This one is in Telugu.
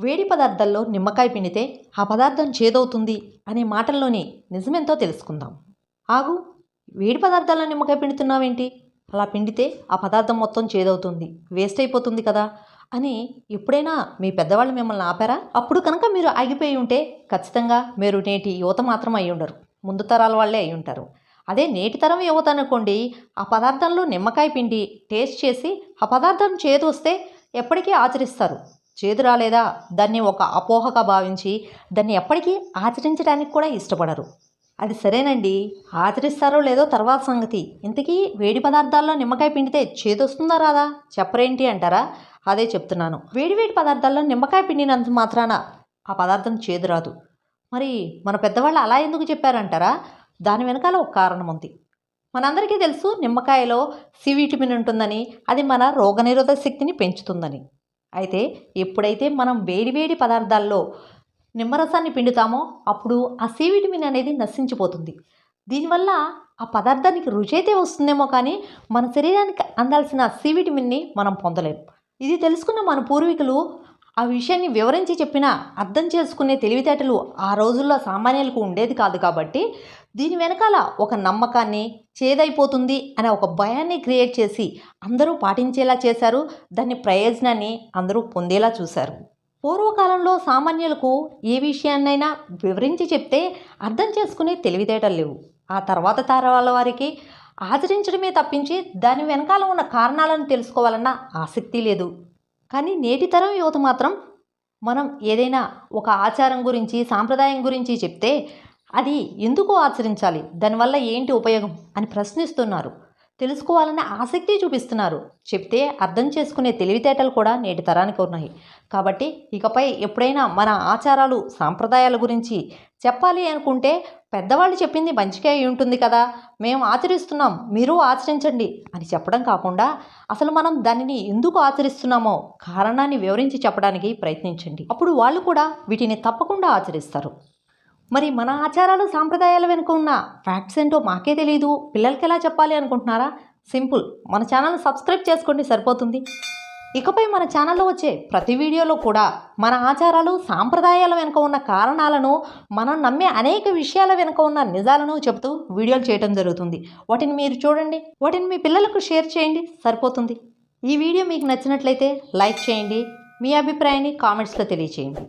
వేడి పదార్థాల్లో నిమ్మకాయ పిండితే ఆ పదార్థం చేదవుతుంది అనే మాటల్లోని నిజమెంతో తెలుసుకుందాం. ఆగు వేడి పదార్థాల్లో నిమ్మకాయ పిండుతున్నావేంటి? అలా పిండితే ఆ పదార్థం మొత్తం చేదవుతుంది వేస్ట్ అయిపోతుంది కదా అని ఎప్పుడైనా మీ పెద్దవాళ్ళు మిమ్మల్ని ఆపారా? అప్పుడు కనుక మీరు ఆగిపోయి ఉంటే ఖచ్చితంగా మీరు నేటి యువత మాత్రం అయి ఉండరు. ముందు తరాల వాళ్ళే అయి ఉంటారు. అదే నేటి తరం యువత అనుకోండి ఆ పదార్థంలో నిమ్మకాయ పిండి టేస్ట్ చేసి ఆ పదార్థం చేదు వస్తే ఎప్పటికీ ఆచరిస్తారు. చేదు రాలేదా దాన్ని ఒక అపోహగా భావించి దాన్ని ఎప్పటికీ ఆచరించడానికి కూడా ఇష్టపడరు. అది సరేనండి. ఆచరిస్తారో లేదో తర్వాత సంగతి. ఇంతకీ వేడి పదార్థాల్లో నిమ్మకాయ పిండితే చేదు వస్తుందా రాదా? చెప్పరేంటి అంటారా? అదే చెప్తున్నాను. వేడి వేడి పదార్థాల్లో నిమ్మకాయ పిండినంత మాత్రాన ఆ పదార్థం చేదు రాదు మరి మన పెద్దవాళ్ళు అలా ఎందుకు చెప్పారంటారా? దాని వెనకాల ఒక కారణం ఉంది మనందరికీ తెలుసు నిమ్మకాయలో సి విటమిన్ ఉంటుందని అది మన రోగనిరోధక శక్తిని పెంచుతుందని. అయితే ఎప్పుడైతే మనం వేడివేడి పదార్థాల్లో నిమ్మరసాన్ని పిండుతామో అప్పుడు ఆ సి విటమిన్ అనేది నశించిపోతుంది. దీనివల్ల ఆ పదార్థానికి రుచి అయితే వస్తుందేమో కానీ మన శరీరానికి అందాల్సిన సి విటమిన్ని మనం పొందలేము ఇది తెలుసుకున్న మన పూర్వీకులు ఆ విషయాన్ని వివరించి చెప్పినా అర్థం చేసుకునే తెలివితేటలు ఆ రోజుల్లో సామాన్యులకు ఉండేది కాదు కాబట్టి దీని వెనకాల ఒక నమ్మకాన్ని చేదైపోతుంది అనే ఒక భయాన్ని క్రియేట్ చేసి అందరూ పాటించేలా చేశారు. దాని ప్రయోజనాన్ని అందరూ పొందేలా చూశారు. పూర్వకాలంలో సామాన్యులకు ఏ విషయాన్నైనా వివరించి చెప్తే అర్థం చేసుకునే తెలివితేటలు లేవు. ఆ తర్వాత తరాల వారికి ఆచరించడమే తప్పించి దాని వెనకాల ఉన్న కారణాలను తెలుసుకోవాలన్న ఆసక్తి లేదు. కానీ నేటి తరం యువత మాత్రం మనం ఏదైనా ఒక ఆచారం గురించి సాంప్రదాయం గురించి చెప్తే అది ఎందుకు ఆచరించాలి? దానివల్ల ఏంటి ఉపయోగం? అని ప్రశ్నిస్తున్నారు. తెలుసుకోవాలనే ఆసక్తి చూపిస్తున్నారు. చెప్తే అర్థం చేసుకునే తెలివితేటలు కూడా నేటి తరానికి ఉన్నాయి. కాబట్టి ఇకపై ఎప్పుడైనా మన ఆచారాలు సాంప్రదాయాల గురించి చెప్పాలి అనుకుంటే పెద్దవాళ్ళు చెప్పింది మంచిగా అయి ఉంటుంది కదా. మేము ఆచరిస్తున్నాం మీరు ఆచరించండి అని చెప్పడం కాకుండా అసలు మనం దానిని ఎందుకు ఆచరిస్తున్నామో కారణాన్ని వివరించి చెప్పడానికి ప్రయత్నించండి. అప్పుడు వాళ్ళు కూడా వీటిని తప్పకుండా ఆచరిస్తారు. మరి మన ఆచారాలు సాంప్రదాయాల వెనుక ఉన్న ఫ్యాక్ట్స్ ఏంటో మాకే తెలియదు పిల్లలకి ఎలా చెప్పాలి అనుకుంటున్నారా? సింపుల్. మన ఛానల్ సబ్స్క్రైబ్ చేసుకోండి సరిపోతుంది. ఇకపై మన ఛానల్లో వచ్చే ప్రతి వీడియోలో కూడా మన ఆచారాలు సాంప్రదాయాల వెనుక ఉన్న కారణాలను మనం నమ్మే అనేక విషయాల వెనుక ఉన్న నిజాలను చెబుతూ వీడియోలు చేయడం జరుగుతుంది. వాటిని మీరు చూడండి. వాటిని మీ పిల్లలకు షేర్ చేయండి సరిపోతుంది. ఈ వీడియో మీకు నచ్చినట్లయితే లైక్ చేయండి. మీ అభిప్రాయాన్ని కామెంట్స్లో తెలియచేయండి.